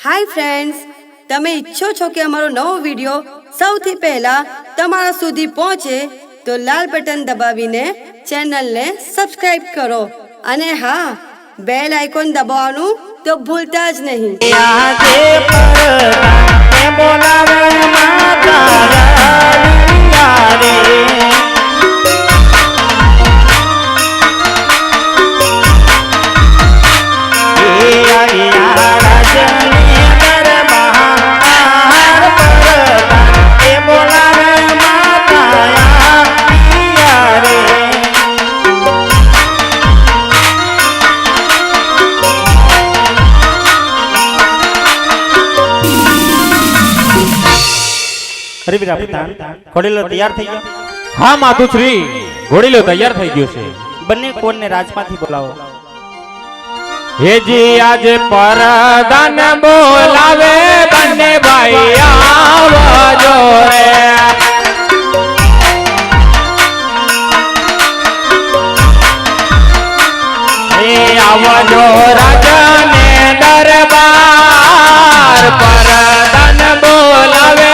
Hi friends તમે ઈચ્છો છો કે અમારો નવો વીડિયો સૌથી પહેલા તમારા સુધી પહોંચે, તો લાલ બટન દબાવીને ચેનલને સબસ્ક્રાઇબ કરો અને હા બેલ આઇકોન દબાવવાનું તો ભૂલતા જ નહીં Yeah. હરિવીરા પઠાણ ઘોડીલો તૈયાર થઈ ગયો. હા માધુશ્રી ઘોડીલો તૈયાર થઈ ગયો છે. બંને કોણને રાજમાંથી બોલાવો. હેજી આજે પરદાન બોલાવે બંને ભાઈ આવજો રે. આવજો રાજને દરબાર પરદાન બોલાવે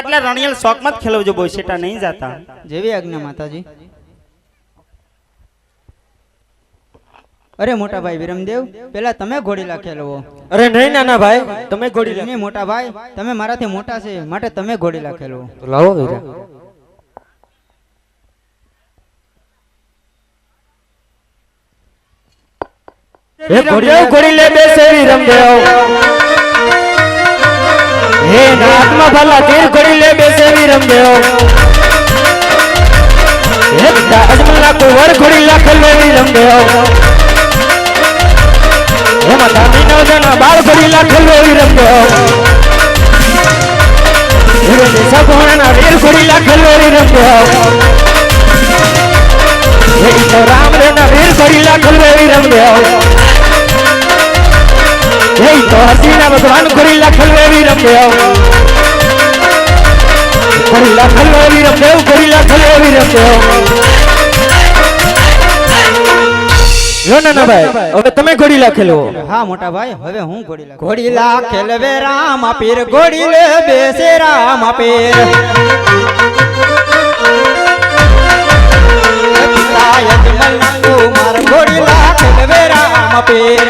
માતા એટલે રણિયલ શોકમાં જ ખેલવજો બોય સેટા નહીં જાતા. જેવી આજ્ઞા માતાજી. અરે મોટા ભાઈ વિરમદેવ પેલા તમે ઘોડીલા ખેલવો. અરે નહીં નાના ભાઈ તમે ઘોડીલા. નહીં મોટા ભાઈ તમે મારાથી મોટા છે માટે તમે ઘોડીલા ખેલવો. લાવો વીરા. ઘોડી લે બેસે વિરમદેવ. હે નાથમાં ભલા તીર ઘોડી લે બેસે વિરમદેવ હે તાજમલા કુંવર ઘોડી લાખ લે વિરમદેવ હે માતા મીનવદના બાળ ઘોડી લાખ લે વિરમદેવ હે કોણાના વીર ઘોડી લાખ લે વિરમદેવ હે રામ રેના વીર ઘોડી લાખ લે વિરમદેવ હે તો હસીના ભગવાન કરી લખલ વેવી દેવ કરી લખલ વેવી દેવ કરી લખલ વેવી લો ભાઈ હવે તમે ગોરીલા ખેલો. હા મોટા ભાઈ હવે હું ઘોડીલા ઘોડીલા ખેલવે રામ પીર ઘોડીલે બેસે રામ પીર પિતા યજમલના કુમાર ઘોડીલા ખેલવે રામ પીર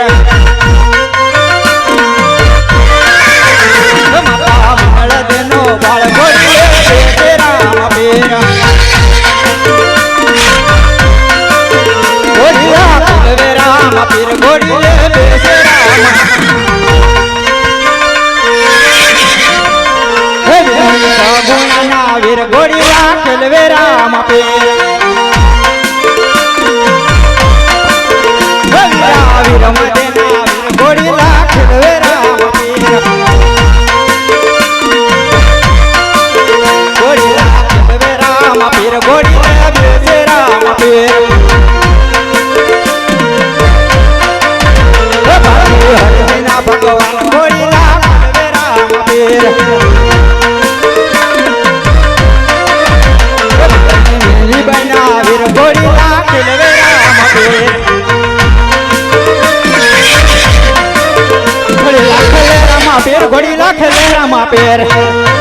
મંગળદેનો બાળ ઘોડીલે રામ ઘોડીલા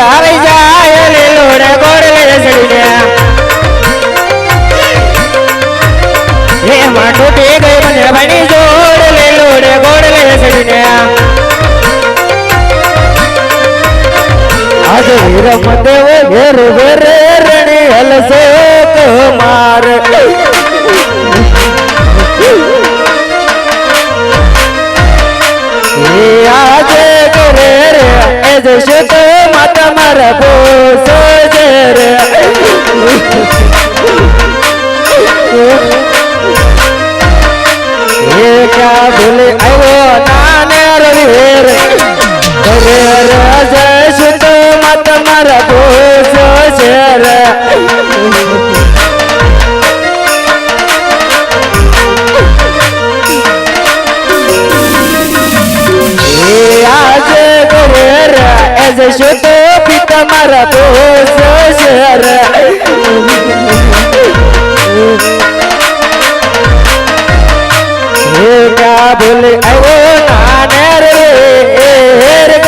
આવી જાય લેલો રે ગોડલે સડીને હે માં તૂટી ગઈ મને બની જોડ ઘરે રે, એ જશે તો માતા મારા બોસો છે રે એ ક્યાં ભૂલે આવ્યો નાને રવિ રે ઘરે રે જશે તો માતા મારા બોસો છે જશે તો પિતા મારા બોસો છે રે. એ ક્યાં ભૂલે આવ્યો નાને રે, એ રે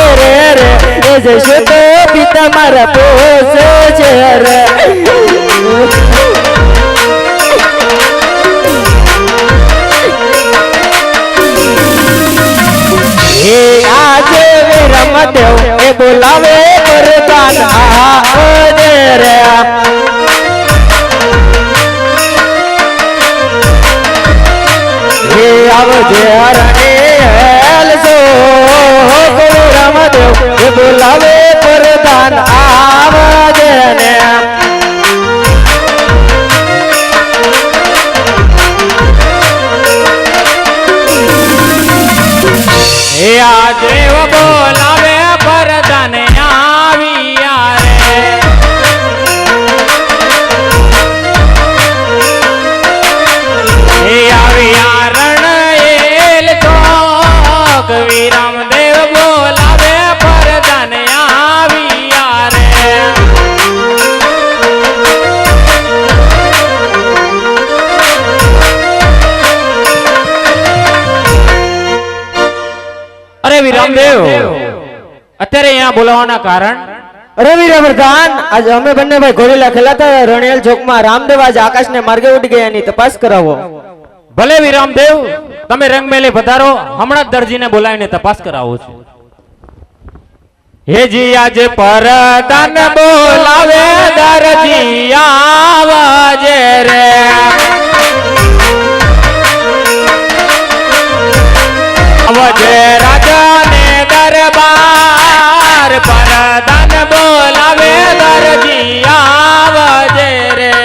રે. એ જશે તો પિતા મારા બોસો છે બોલાવે વરદાન આવે રે એ આવજે હરણી હેલ સો બોલાવે વરદાન આવજે ને રામદેવ. અત્યારે અહીંયા બોલાવવાના કારણ? રવિ પ્રધાન આજે અમે બંને ભાઈ ઘોડીલા ખેલાતા રણિયલ ચોકમાં રામદેવ આજે આકાશને માર્ગે ઉડી ગયા એની તપાસ કરાવો. ભલે વિરામદેવ તમે રંગમેલે પધારો હમણાં જ દરજીને બોલાવીને તપાસ કરાવું છું. હેજી આજે પરદાન બોલાવે દરજી આવાજે રે. રાજાને દરબાર પરદાન બોલાવે દરજી આવજે રે.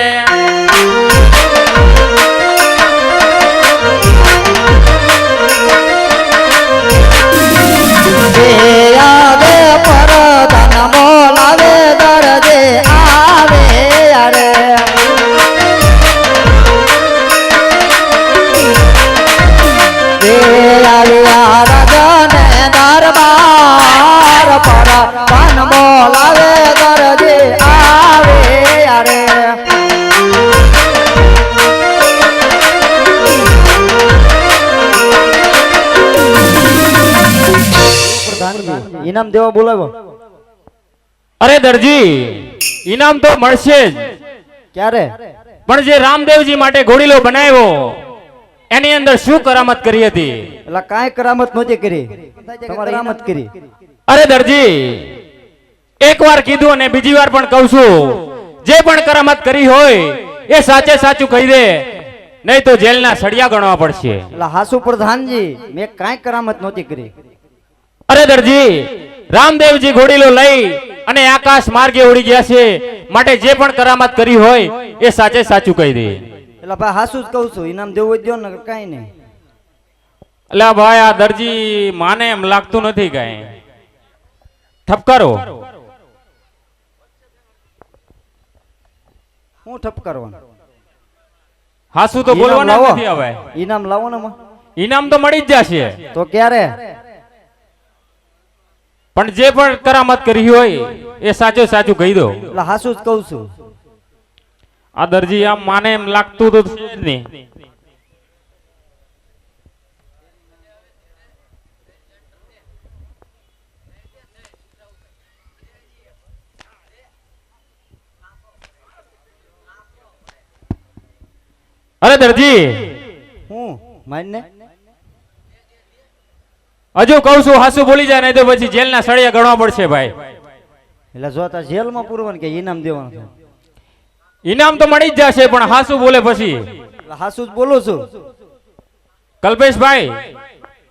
દરજી ઇનામ તો મળશે જ. ક્યારે? પણ જે રામદેવજી માટે ઘોડીલો બનાવ્યો એની અંદર શું કરામત કરી હતી? એટલે કાંઈ કરામત નહોતી કરી. તમારે કરામત કરી. અરે દરજી એક વાર કીધું અને બીજી વાર પણ કહું છું. જે પણ કરામત કરી હોય એ સાચે સાચું કહી દે. નહીં તો જેલના સળિયા ગણવા પડશે. એટલે હાસુ પ્રધાનજી મેં કાંઈ કરામત નહોતી કરી. અરે દરજી રામદેવજી ઘોડીલો લઈ અને આકાશ માર્ગે ઉડી ગયા છે. માટે જે પણ કરામત કરી હોય એ સાચે સાચું કહી દે. એટલે ભાઈ હાસું જ કહું છું ઇનામ દેવું જ ને કઈ નહીં. એટલે ભાઈ આ દરજી માને એમ લાગતું નથી કઈ. ઠપકારો હું ઠપકારો હાસું તો બોલવાનું બોલવાના લાવો. નથી હવે. ઇનામ લાવો ને. ઇનામ તો મળી જ જશે. તો ક્યારે? પણ જે પણ કરામત કરી હોય એ સાચું સાચું કહી દો. એટલે હાસુ જ કહું છું. આ દરજી આમ માને એમ લાગતું તો છે જ નહીં. અરે દરજી! હું? માનને હજુ કહું છું હાસુ બોલી જાય નહીં તો પછી જેલના સળિયા ગણવા પડશે ભાઈ. એટલે જો તાર જેલમાં પૂરવાનું કે ઇનામ દેવાનું છે? ઇનામ તો મળી જ જશે પણ હાસુ બોલે પછી. હાસુ જ બોલું છું. કલ્પેશભાઈ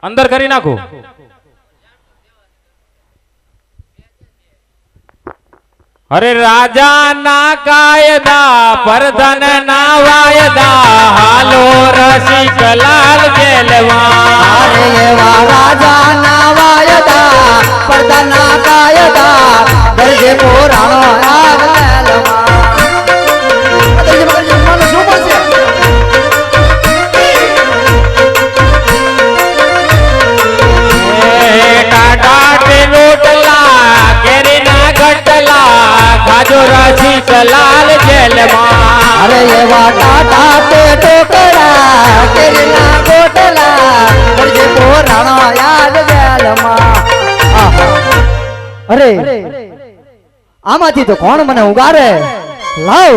અંદર કરી નાખું. અરે રાજા ના કાયદા પરધન ના વાયદા, હાલો રસિક લાલ જેલવા અરે એવા રાજા ના વાયદા પડદાના કાયદા, દરજે પોરાણો આગલમાં અરે એવા ટાટા તે ટોકરા કેરીના ગોટલા દરજે પોરાણો યાદ જેલમાં અરે, આમાંથી તો કોણ મને ઉગારે? લાવ.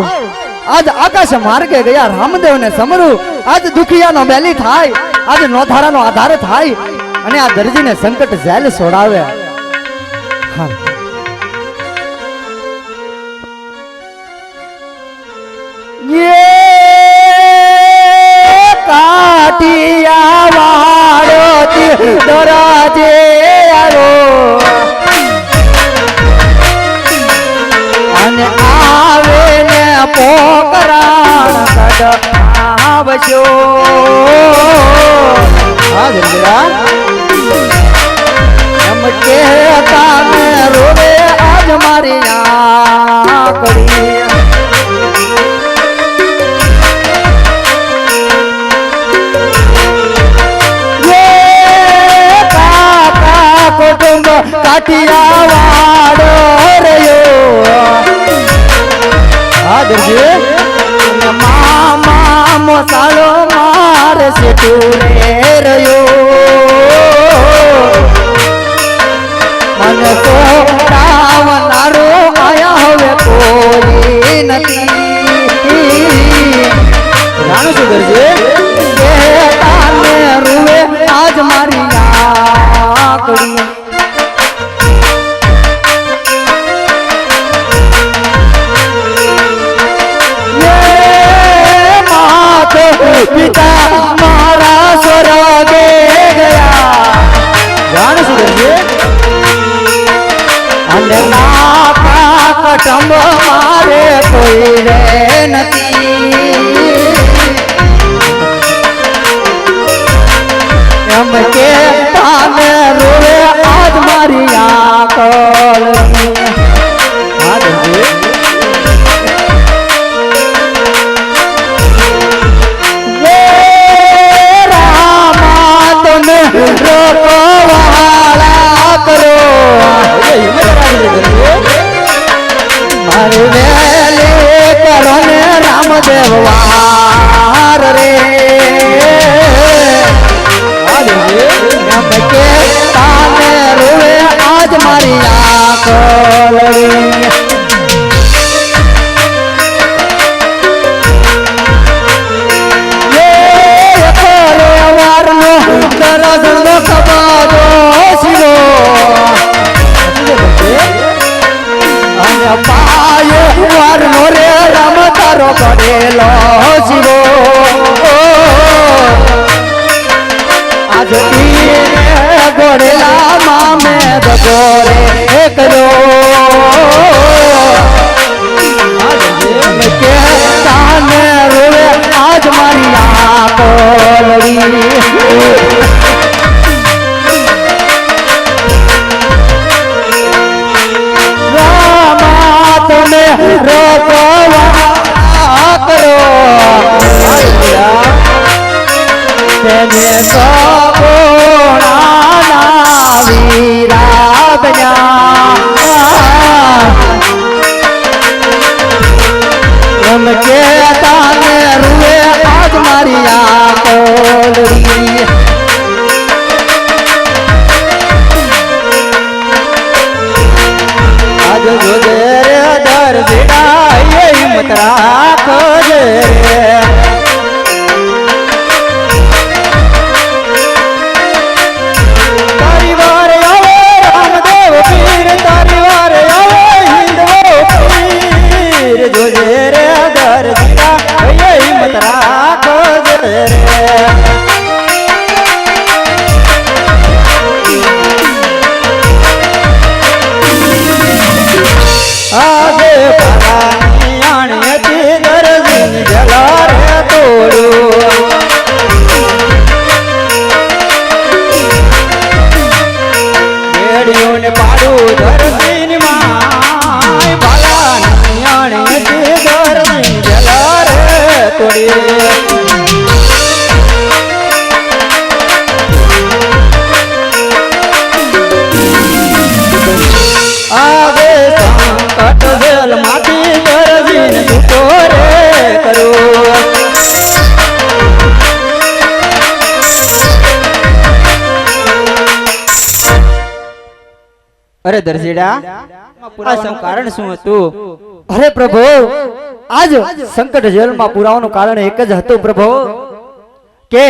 આજ આકાશ માર્ગે ગયા રામદેવ ને સમરું. આજ દુખિયાનો બેલી થાય. આજ નોધારાનો આધાર થાય. અને આ દરજીને સંકટ જેલ છોડાવે હા. યે કાટિયા વાળો દરાજે આરો અને આવે ને પોકરાણ કડ આવજો મારે કોઈ નથી. એમ કે તાને રોવે આજ મારી આંકલ મારી વેલી કરો ને રામદેવ વાર રે. તાને રોવે આજ મારી આંખોલડી તેને સગુણાના વીરા અરે દરજીડા આ કારણ શું હતું? અરે પ્રભુ આજ સંકટ જેલમાં પુરાવાનું કારણ એક જ હતું પ્રભુ. કે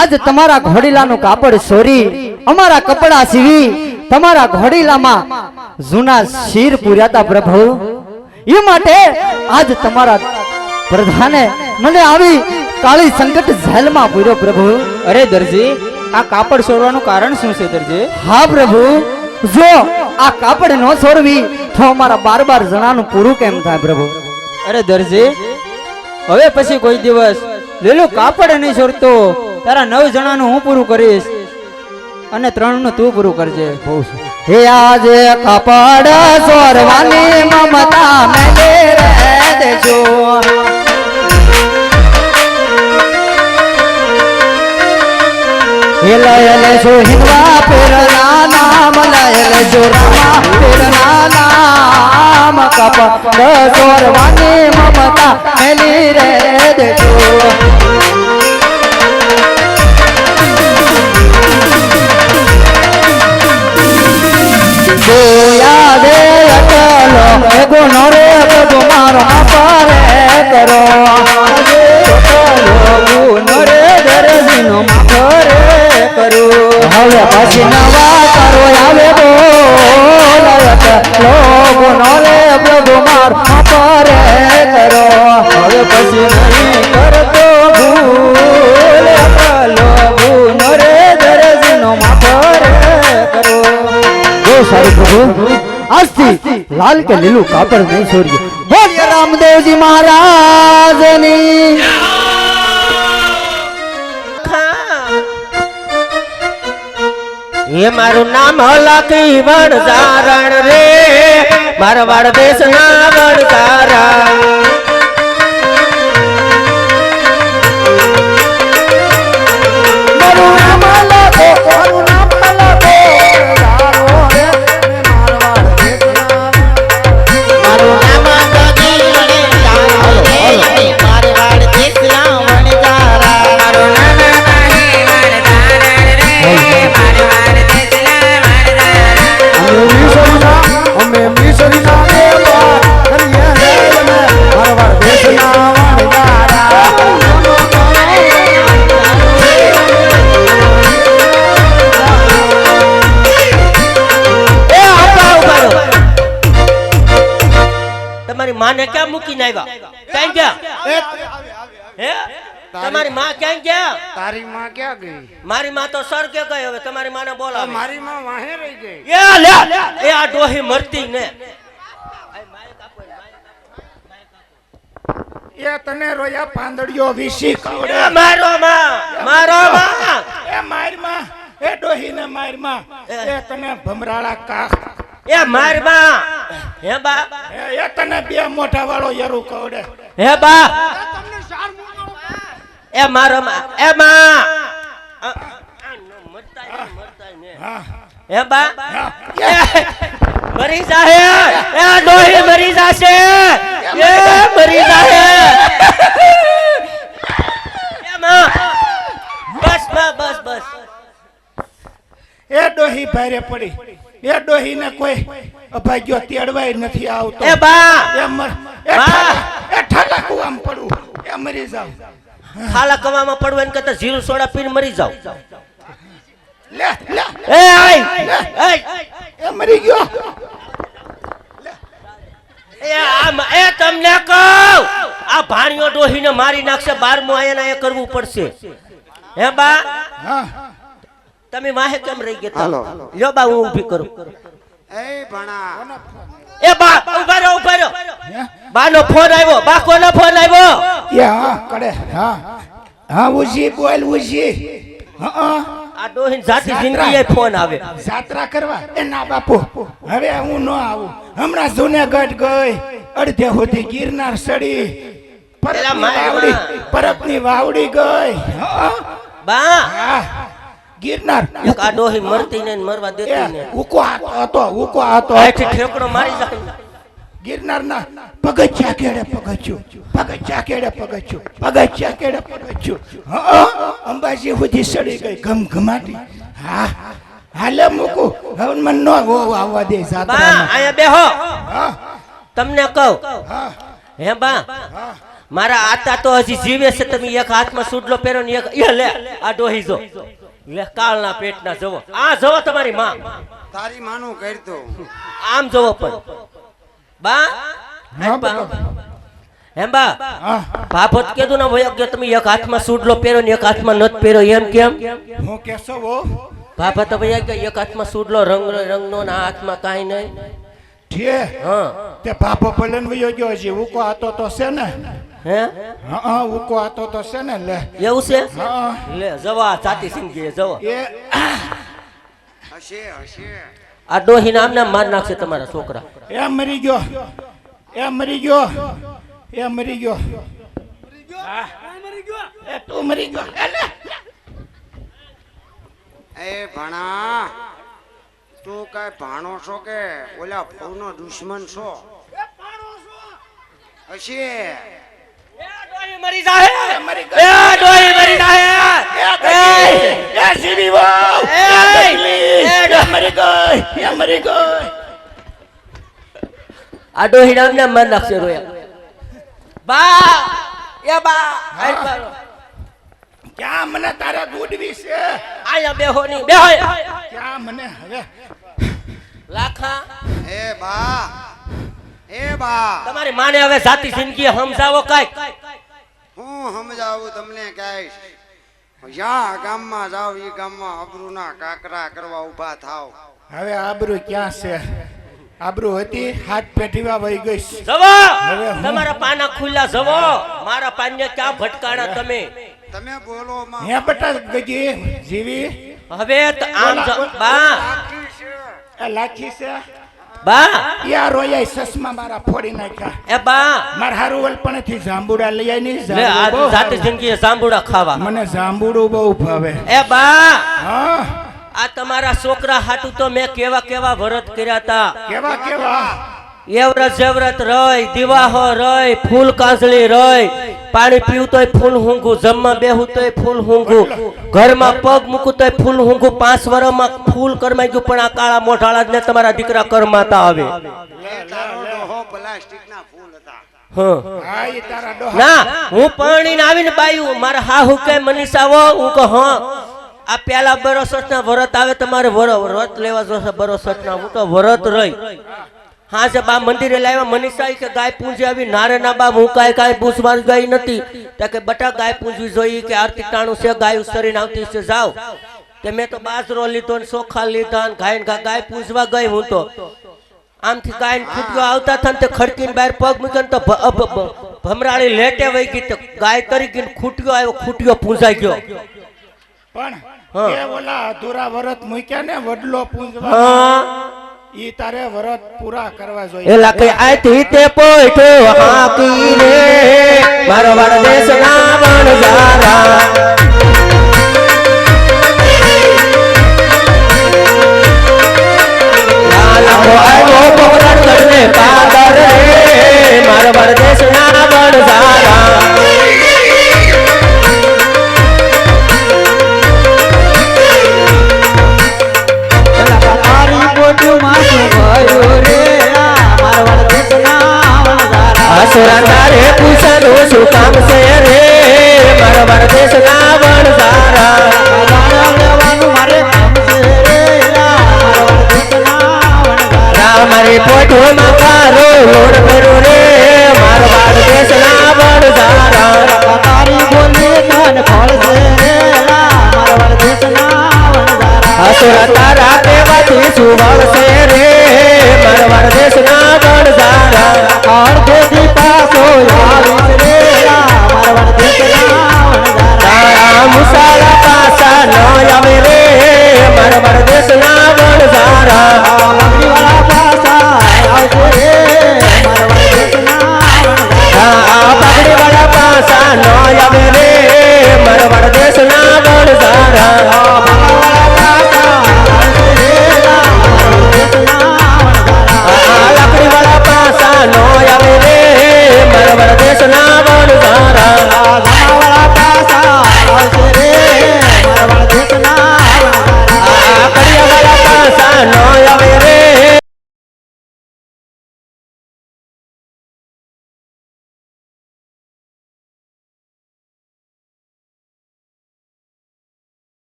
આજ તમારા ઘોડીલાનું કાપડ સોરી અમારા કપડા સીવી તમારા ઘોડીલામાં જૂના શીર પૂર્યાતા પ્રભુ. એ માટે આજ તમારા પ્રધાને મને આવી કાળી સંકટ જેલમાં પૂર્યો પ્રભુ. અરે દરજી આ કાપડ સોરવાનું કારણ શું છે દરજી? હા પ્રભુ. જો આ કાપડ ન છોડવી તો અમારા બાર બાર જણાનું પૂરું કેમ થાય પ્રભુ? અરે દરજી હવે પછી કોઈ દિવસ લીલું કાપડ નહીં છોડતો તારા નવ જણાનું હું પૂરું કરીશ? અને ત્રણનું તું પૂરું કરજે. હે આજે કાપડ સોરવાની મમતા મેલે દેજો હે લયલે જો હિંદવા પેરના નામ જોરામાં પેરના નામ કપ સોરવાની મમતા મેલી રે દેજો. બધું મારો પારે કરો હવે પછી નહીં કરતો ભૂલ. લોગુનો રે દરજીનો માફરે કરો. જો સારું પ્રભુ. આજથી લાલ કે લીલું કાપડ નહીં છોડીએ બોલીએ રામદેવજી મહારાજની. એ મારું નામ લખી વણઝારણ રે. મારવાડ દેશના વણઝારણ તારી માં ક્યાં ગઈ? મારી માં તો સર કે ગઈ હવે તમારી માને બોલાવો. મારી માં વાહે રહી ગઈ. એ લે એ આ ડોહી મરતી ને. એ તને રોયા પાંદડીઓ વિશી કવડે. મારો માં મારો માં. એ મારમાં એ ડોહી ને મારમાં. એ. તને ભમરાળા કાખ એ માર બા હે બા. એ તને બે મોઢા વાળો યરુ કવડે. હે બા. એ મારો એ માં. હે બા? મરી જાહે. એ ડોહી મરી જાશે. એ મરી જાહે. એ માં! બસ બસ બસ બસ. એ ડોહી ભારે પડી. એ ડોહી ને કોઈ અભાગ્યો તેડવાય નથી આવતો. એ બા! એ મર એ. ઠાલા- કુવામ પડું એ મરી જાવ ખાલા કવામાં પડવા એને કરતા જીરું સોડા પીને મરી જાવ લે લે. એ આય! એ એ મરી ગયો. એ આમ એ તમને કહું આ ભાણિયો ડોહીને મારી નાખશે બારમું આયા એ કરવું પડશે. હે બા? તમે વાહે કેમ રહી ગયા? લ્યો બા હું ઊભી કરું. એ ભણા. એ બા ઊભા રહો ઊભા રહો. બા નો ફોન આવ્યો. બા કોનો ફોન આવ્યો? એ હા કડે હા. હા ઉજી બોલ ઉજી. હા આ ડોહીન જાતિ જિંદગી ફોન આવે. જાત્રા કરવા. એ ના બાપુ. હવે હું ન આવું. હમણાં જુનાગઢ ગઈ. અડધે સુધી ગિરનાર સડી પરપની વાવડી માં. પરબની વાવડી ગઈ. હા, બા. હા. ગિરનાર. એક આ ડોહી મરતી ને મરવા દેતી ને. ઉકો હતો ઉકો હતો. આથી ઠેકડો મારી જાય. ગિરનારના પગથિયા કેડે પગથિયું પગથિયા કેડે પગથિયું પગથિયા કેડે પગથિયું. હા અંબાજી સુધી સડી ગઈ ગમ ગમાટી હા હાલે મૂકું. હવે મને ન આવવા દે બા જાત્રામાં. અહીંયા બેહો. હા. તમને કહું. હા. હે બા મારા આતા તો હજી જીવે છે તમે એક હાથમાં સુડલો પહેરો ને એક એ લે આ ડોહી જો. લે કાળના પેટના જવો. આ જવો તમારી માં. તારી માનું કરતો. આમ જવો પણ. બા? હા, બા. હે બા? હા. ભાભત કીધું ને ભયો કે તમે એક હાથમાં સુડલો પહેરો ને એક હાથમાં નથ પહેરો એમ કેમ? હું કેશો હો. ભાભત ભૈયા કે એક હાથમાં સુડલો રંગ રંગનો ના હાથમાં કાંઈ નહીં. ઠે. હા. તે પાપો પલન વયો ગયો હજી ઉકો આતો તો છે ને. હે? હા હા ઉકો આતો તો છે ને લે. એવું છે? લે જવા જાતી સિંગી જવા. એ. હશે હશે. આ ડોહી નામ નામ માર નાખશે તમારા છોકરા. એ મરી ગયો. એ મરી ગયો. એ મરી ગયો. હા. એ તું મરી ગયો. એ. ભણા તું કઈ ભાણો છો કે? ઓલા ફૂનો દુશ્મન છો? હશે. ડોહી મરી જાહે મરી એ ડોહી મરી જાહે એ સીવી મરી ગઈ એ મરી ગઈ આ ડોહીડા ને મન નાખશે રોયા બા એ બા આઈ પાડો. ક્યાં મને તારા દૂધવી છે આયા બેહો ની બેહો ક્યાં મને હવે લાખા એ બા એ બા તમારી માને હવે જાતિ જિંદગી સમજાવો કાંઈક? હું સમજાવું તમને કહીશ જ્યાં ગામમાં જાવ એ ગામમાં અબરૂના કાકરા કરવા ઊભા થાવ. હવે આબરૂ ક્યાં છે? આબરૂ હતી હાથ પેઢીમાં વહી ગઈ. જવો! હવે તમારા પાના ખુલ્લા જવો. મારા પાનને ક્યાં ભટકાણા તમે? તમે બોલો માં. હે બેટા ગજી જીવી. હવે તો આમ બા. આ લાખી છે? બા. યા રોયા સસમા મારા ફોડી નાખ્યા. એ બા. મારા હારું વલપણેથી જાંબુડા લઈ આઈ ની લે આ જાંબુ બહુ જિંદગી જાંબુડા ખાવા. મને જાંબુડું બહુ ભાવે. એ બા. હા. આ તમારા છોકરા હાટુ તો મેં કેવા કેવા વરત કર્યા તા. કેવા કેવા? એવરત જેવરત રય, દિવાહો રય, ફૂલ કાંસળી રય. પાણી પીવું તોય ફૂલ હુંઘું જમવા બેહું તોય ફૂલ હુંગું. ઘરમાં પગ મૂકું તોય ફૂલ હુંઘું પાંચ વર્ષમાં ફૂલ કરમાઈ ગયું, પણ આ કાળા મોઢાળા ને તમારા દીકરા કરમાતા આવે. ના, હું પાણી આવીને બાયું. મારા હા હું કે, મનીષા હો હું કહ, હા, આ પેલા બરોસઠ ના વરત આવે, તમારે વર- વ્રત લેવા જોશે બરોસઠ ના હું તો વરત રહી હા છે બા મંદિરે લાવ્યા મનીષા કે ગાય પૂંજી આવી નારે ના બા હું કાંઈ કાંઈ પૂછવા ગઈ નથી. તો કે બટા ગાય પૂંજવી જોઈએ કે આરતી ટાણું છે ગાય ઉસરીને આવતી છે જાવ કે મેં તો બાજરો લીધો ને ચોખા લીધા ને ગાય ને ગાય પૂજવા ગઈ હું તો. આમથી ગાય ને ખૂટ્યો આવતા હતા ને તે ખડકીને બહાર પગ મૂક્યો તો ભમરાળી લેટે વહી ગઈ તો ગાય તરી ગઈ ખૂટ્યો આવ્યો ખૂટ્યો પૂંજાઈ ગયો. પણ હા. એ ઓલા અધૂરા વરત મૂક્યા ને વડલો પૂંજવા. હા. ઈ તારે વરત પૂરા કરવા જોઈએ. એલા કે આથી તે પોઈઠો હાકીને મારો વાળ દેશના વણઝારા.